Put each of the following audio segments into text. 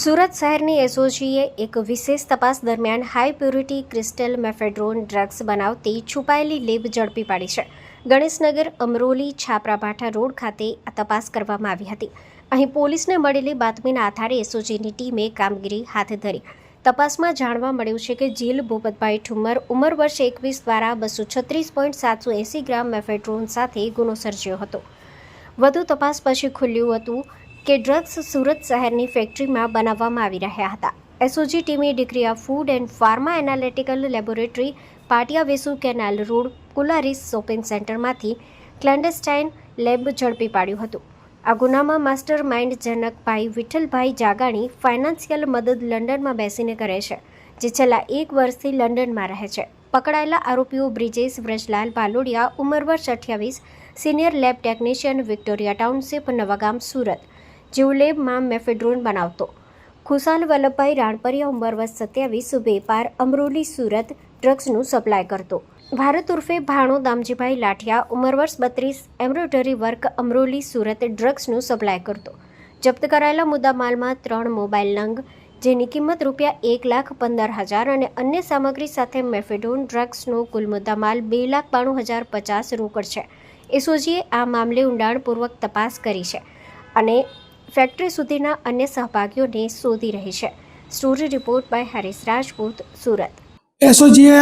સુરત શહેરની એસઓજીએ એક વિશેષ તપાસ દરમિયાન high purity crystal mephedrone drugs બનાવતી છુપાયેલી લેબ ઝડપી પાડી છે. ગણેશનગર, અમરોલી, છાપરાભાઠા રોડ ખાતે આ તપાસ કરવામાં આવી હતી. અહીં પોલીસને મળેલી બાતમીના આધારે એસઓજીની ટીમે કામગીરી હાથ ધરી. તપાસમાં જાણવા મળ્યું છે કે જીલ ભૂપતભાઈ ઠુમ્મર ઉંમર વર્ષ એકવીસ દ્વારા બસો છત્રીસ પોઈન્ટ સાતસો એંસી ગ્રામ મેફેડ્રોન સાથે ગુનો સર્જ્યો હતો. વધુ તપાસ પછી ખુલ્યું હતું કે ડ્રગ્સ સુરત શહેરની ફેક્ટરીમાં બનાવવામાં આવી રહ્યા હતા. એસઓજી ટીમે ડિક્રિયા food and pharma analytical laboratory Patiya Vesu canal road કુલારીસ shopping સેન્ટરમાંથી ક્લેન્ડેસ્ટાઇન લેબ ઝડપી પાડ્યું હતું. આ ગુનામાં master mind Janakbhai Vitthalbhai Jagani financial મદદ લંડનમાં બેસીને કરે છે, જે છેલ્લા એક વર્ષથી લંડનમાં રહે છે. પકડાયેલા આરોપીઓ બ્રિજેશ વ્રજલાલ બાલોડિયા ઉંમર વર્ષ અઠ્યાવીસ, senior lab technician Victoria township, Navagam, Surat. જેઓ લેબમાં મેફેડ્રોન બનાવતો. ખુશાલ વલ્લભભાઈ રાણપરિયા ઉંમર સત્યાવીસ વેપાર અમરોલી સુરત ડ્રગ્સનું સપ્લાય કરતો. ભારત ઉર્ફે ભાણો દામજીભાઈ લાઠિયા ઉંમર વર્ષ બત્રીસ, એમ્બ્રોઇડરી વર્ક અમરોલી સુરત ડ્રગ્સનું સપ્લાય કરતો. જપ્ત કરાયેલા મુદ્દામાલમાં ત્રણ મોબાઈલ નંગ, જેની કિંમત રૂપિયા એક લાખ પંદર હજાર અને અન્ય સામગ્રી સાથે મેફેડોન ડ્રગ્સનો કુલ મુદ્દામાલ બે લાખ બાણું હજાર પચાસ રોકડ છે. એસઓજીએ આ મામલે ઊંડાણપૂર્વક તપાસ કરી છે અને ફેક્ટરી સુધીના અન્ય સહભાગીઓને શોધી રહી છે. Story report by Harish Rajput Surat. એસઓજીએ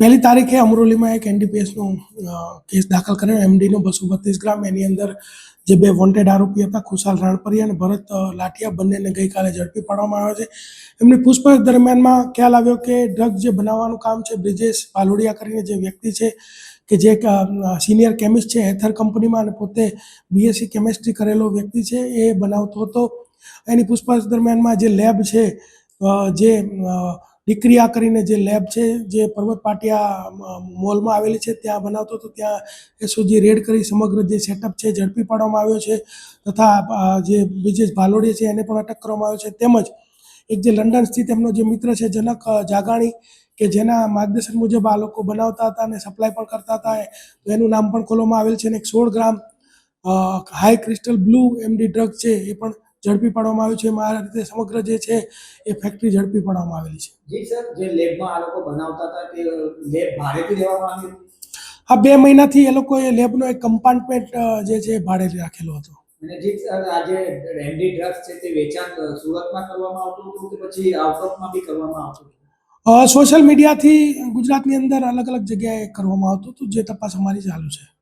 પહેલી તારીખે અમરોલીમાં એક એનડીપીએસનો કેસ દાખલ કર્યો. એમડીનો બસો બત્રીસ ગ્રામ. એની અંદર જે બે વોન્ટેડ આરોપી હતા, ખુશાલ રાણપરી અને ભરત લાઠિયા બંનેને ગઈકાલે ઝડપી પાડવામાં આવ્યા છે. એમની પૂછપરછ દરમિયાનમાં ખ્યાલ આવ્યો કે ડ્રગ જે બનાવવાનું કામ છે, બ્રિજેશ પાલોડિયા કરીને જે વ્યક્તિ છે, કે જે સિનિયર કેમિસ્ટ છે, હેથર કંપનીમાં અને પોતે બીએસસી કેમેસ્ટ્રી કરેલો વ્યક્તિ છે, એ બનાવતો હતો. એની પૂછપરછ દરમિયાનમાં જે લેબ છે જે અ, કરીને જે લેબ છે જે પર્વત પાટિયા મોલમાં આવેલી છે ત્યાં બનાવતો હતો. ત્યાં એસઓજી રેડ કરી સમગ્ર જે સેટઅપ છે ઝડપી પાડવામાં આવ્યો છે તથા જે બ્રિજેશ ભાલોડિયા છે એને પણ અટક કરવામાં આવ્યો છે. તેમજ એક જે લંડન સ્થિત એમનો જે મિત્ર છે જનક જાગાણી કે જેના માર્ગદર્શન મુજબ આ લોકો બનાવતા હતા અને સપ્લાય પણ કરતા હતા એનું નામ પણ ખોલવામાં આવેલ છે અને એક સોળ gram high crystal blue MD drug છે એ પણ ઝડપી પાડવામાં આવ્યું છે. એમાં આ રીતે સમગ્ર જે છે એ ફેક્ટરી ઝડપી પાડવામાં આવેલી છે. જી સર જે લેબમાં આ લોકો બનાવતા હતા તે લેબ ભાડેથી લેવામાં આવી આ બે મહિનાથી એ લોકોએ લેબનો એક કમ્પાર્ટમેન્ટ જે છે ભાડે રાખેલો હતો. અને જે સર આ રેન્ડી ડ્રગ્સ છે તે વેચાણ સુરતમાં કરવામાં આવતું હતું કે પછી આઉટઓફમાં બી કરવામાં આવતું હતું? સોશિયલ મીડિયાથી ગુજરાતની અંદર અલગ અલગ જગ્યાએ કરવામાં આવતું હતું જે તપાસ અમારી ચાલુ છે.